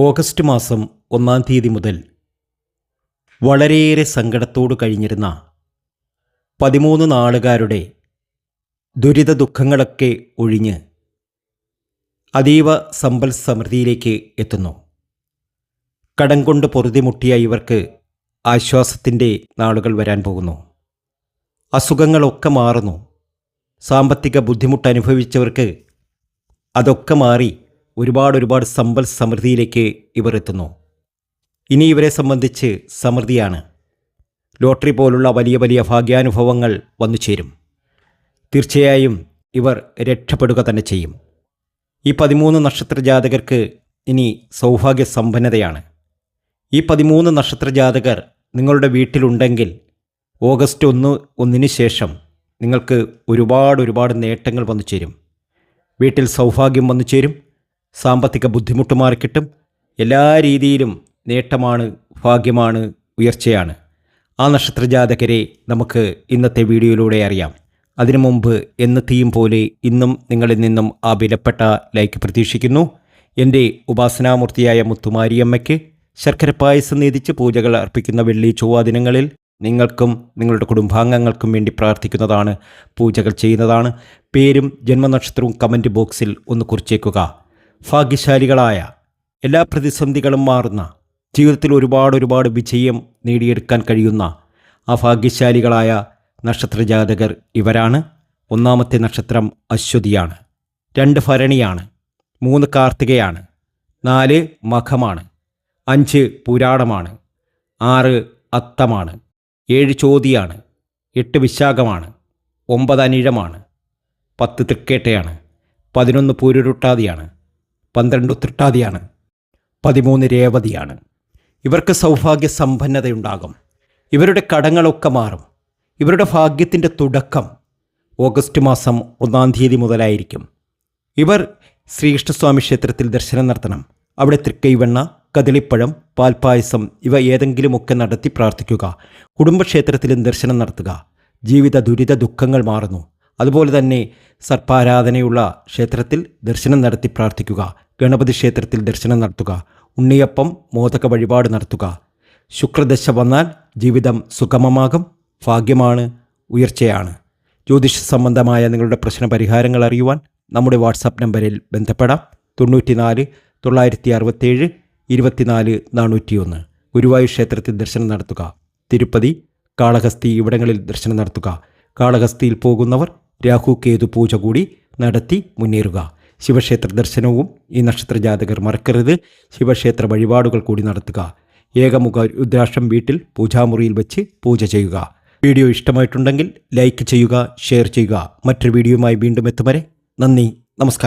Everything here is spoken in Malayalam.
ഓഗസ്റ്റ് മാസം ഒന്നാം തീയതി മുതൽ വളരെയേറെ സങ്കടത്തോട് കഴിഞ്ഞിരുന്ന പതിമൂന്ന് നാളുകാരുടെ ദുരിത ദുഃഖങ്ങളൊക്കെ ഒഴിഞ്ഞ് അതീവ സമ്പൽ സമൃദ്ധിയിലേക്ക് എത്തുന്നു. കടം കൊണ്ട് പൊറുതിമുട്ടിയ ഇവർക്ക് ആശ്വാസത്തിന്റെ നാളുകൾ വരാൻ പോകുന്നു. അസുഖങ്ങളൊക്കെ മാറുന്നു. സാമ്പത്തിക ബുദ്ധിമുട്ട് അനുഭവിച്ചവർക്ക് അതൊക്കെ മാറി ഒരുപാട് ഒരുപാട് സമ്പൽ സമൃദ്ധിയിലേക്ക് ഇവർ എത്തുന്നു. ഇനി ഇവരെ സംബന്ധിച്ച് സമൃദ്ധിയാണ്. ലോട്ടറി പോലുള്ള വലിയ വലിയ ഭാഗ്യാനുഭവങ്ങൾ വന്നു ചേരും. തീർച്ചയായും ഇവർ രക്ഷപ്പെടുക തന്നെ ചെയ്യും. ഈ പതിമൂന്ന് നക്ഷത്ര ജാതകർക്ക് ഇനി സൗഭാഗ്യ സമ്പന്നതയാണ്. ഈ പതിമൂന്ന് നക്ഷത്ര ജാതകർ നിങ്ങളുടെ വീട്ടിലുണ്ടെങ്കിൽ ഓഗസ്റ്റ് ഒന്ന് ഒന്നിന് ശേഷം നിങ്ങൾക്ക് ഒരുപാട് ഒരുപാട് നേട്ടങ്ങൾ വന്നു ചേരും. വീട്ടിൽ സൗഭാഗ്യം വന്നു ചേരും. സാമ്പത്തിക ബുദ്ധിമുട്ട് മാറിക്കിട്ടും എല്ലാ രീതിയിലും നേട്ടമാണ് ഭാഗ്യമാണ് ഉയർച്ചയാണ്. ആ നക്ഷത്രജാതകരെ നമുക്ക് ഇന്നത്തെ വീഡിയോയിലൂടെ അറിയാം. അതിനു മുമ്പ് എന്നത്തെയും പോലെ ഇന്നും നിങ്ങളിൽ നിന്നും ആ വിലപ്പെട്ട ലൈക്ക് പ്രതീക്ഷിക്കുന്നു. എന്റെ ഉപാസനാമൂർത്തിയായ മുത്തുമാരിയമ്മയ്ക്ക് ശർക്കര പായസം നീതിച്ച് പൂജകൾ അർപ്പിക്കുന്ന വെള്ളി ചൊവ്വ ദിനങ്ങളിൽ നിങ്ങൾക്കും നിങ്ങളുടെ കുടുംബാംഗങ്ങൾക്കും വേണ്ടി പ്രാർത്ഥിക്കുന്നതാണ് പൂജകൾ ചെയ്യുന്നതാണ്. പേരും ജന്മനക്ഷത്രവും കമന്റ് ബോക്സിൽ ഒന്ന് കുറിച്ചേക്കുക. ഭാഗ്യശാലികളായ എല്ലാ പ്രതിസന്ധികളും മാറുന്ന ജീവിതത്തിൽ ഒരുപാട് ഒരുപാട് വിജയം നേടിയെടുക്കാൻ കഴിയുന്ന ആ ഭാഗ്യശാലികളായ നക്ഷത്രജാതകർ ഇവരാണ്. ഒന്നാമത്തെ നക്ഷത്രം അശ്വതിയാണ്. രണ്ട് ഭരണിയാണ്. മൂന്ന് കാർത്തികയാണ്. നാല് മഖമാണ്. അഞ്ച് പുരാടമാണ് ആറ് അത്തമാണ്. ഏഴ് ചോതിയാണ്. എട്ട് വിശാഖമാണ്. ഒമ്പത് അനിഴമാണ്. പത്ത് തൃക്കേട്ടയാണ്. പതിനൊന്ന് പൂരുരുട്ടാതിയാണ്. പന്ത്രണ്ട് തൃട്ടാതിയാണ് പതിമൂന്ന് രേവതിയാണ്. ഇവർക്ക് സൗഭാഗ്യ സമ്പന്നതയുണ്ടാകും ഇവരുടെ കടങ്ങളൊക്കെ മാറും. ഇവരുടെ ഭാഗ്യത്തിന്റെ തുടക്കം ഓഗസ്റ്റ് മാസം ഒന്നാം തീയതി മുതലായിരിക്കും. ഇവർ ശ്രീകൃഷ്ണസ്വാമി ക്ഷേത്രത്തിൽ ദർശനം നടത്തണം. അവിടെ തൃക്കൈവെണ്ണ കദളിപ്പഴം പാൽപ്പായസം ഇവ ഏതെങ്കിലുമൊക്കെ നടത്തി പ്രാർത്ഥിക്കുക. കുടുംബക്ഷേത്രത്തിലും ദർശനം നടത്തുക. ജീവിത ദുരിത ദുഃഖങ്ങൾ മാറുന്നു. അതുപോലെ തന്നെ സർപ്പാരാധനയുള്ള ക്ഷേത്രത്തിൽ ദർശനം നടത്തി പ്രാർത്ഥിക്കുക ഗണപതി ക്ഷേത്രത്തിൽ ദർശനം നടത്തുക ഉണ്ണിയപ്പം മോദക വഴിപാട് നടത്തുക. ശുക്രദശ വന്നാൽ ജീവിതം സുഗമമാകും ഭാഗ്യമാണ് ഉയർച്ചയാണ്. ജ്യോതിഷ സംബന്ധമായ നിങ്ങളുടെ പ്രശ്ന പരിഹാരങ്ങൾ അറിയുവാൻ നമ്മുടെ വാട്സാപ്പ് നമ്പറിൽ ബന്ധപ്പെടാം. തൊണ്ണൂറ്റിനാല് തൊള്ളായിരത്തി അറുപത്തേഴ് ഇരുപത്തിനാല് നാനൂറ്റിയൊന്ന്. ഗുരുവായൂർ ക്ഷേത്രത്തിൽ ദർശനം നടത്തുക. തിരുപ്പതി കാളഹസ്തി ഇവിടങ്ങളിൽ ദർശനം നടത്തുക. കാളഹസ്തിയിൽ പോകുന്നവർ രാഹു കേതു പൂജ കൂടി നടത്തി മുന്നേറുക. ശിവക്ഷേത്ര ദർശനവും ഈ നക്ഷത്ര ജാതകർ മറക്കരുത്. ശിവക്ഷേത്ര വഴിപാടുകൾ കൂടി നടത്തുക. ഏകമുഖ രുദ്രാക്ഷം വീട്ടിൽ പൂജാമുറിയിൽ വെച്ച് പൂജ ചെയ്യുക. വീഡിയോ ഇഷ്ടമായിട്ടുണ്ടെങ്കിൽ ലൈക്ക് ചെയ്യുക ഷെയർ ചെയ്യുക. മറ്റൊരു വീഡിയോയുമായി വീണ്ടും എത്തും വരെ നന്ദി നമസ്കാരം.